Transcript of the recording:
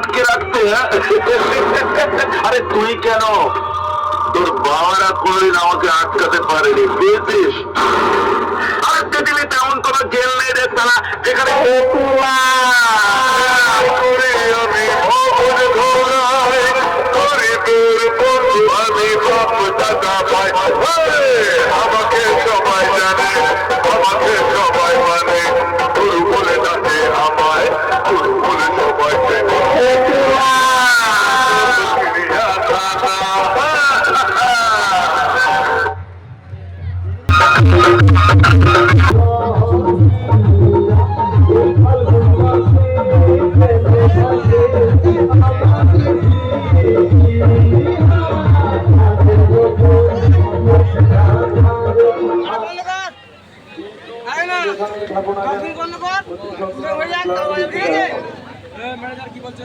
আটকে রাখতে হ্যাঁ? আরে তুই কেন? তোর বাবারা কোনদিন আমাকে আটকাতে পারেনি পেয়েছিস আটকে দিলে তেমন কোন জেল নেই রে তারা যেখানে কি বলছে?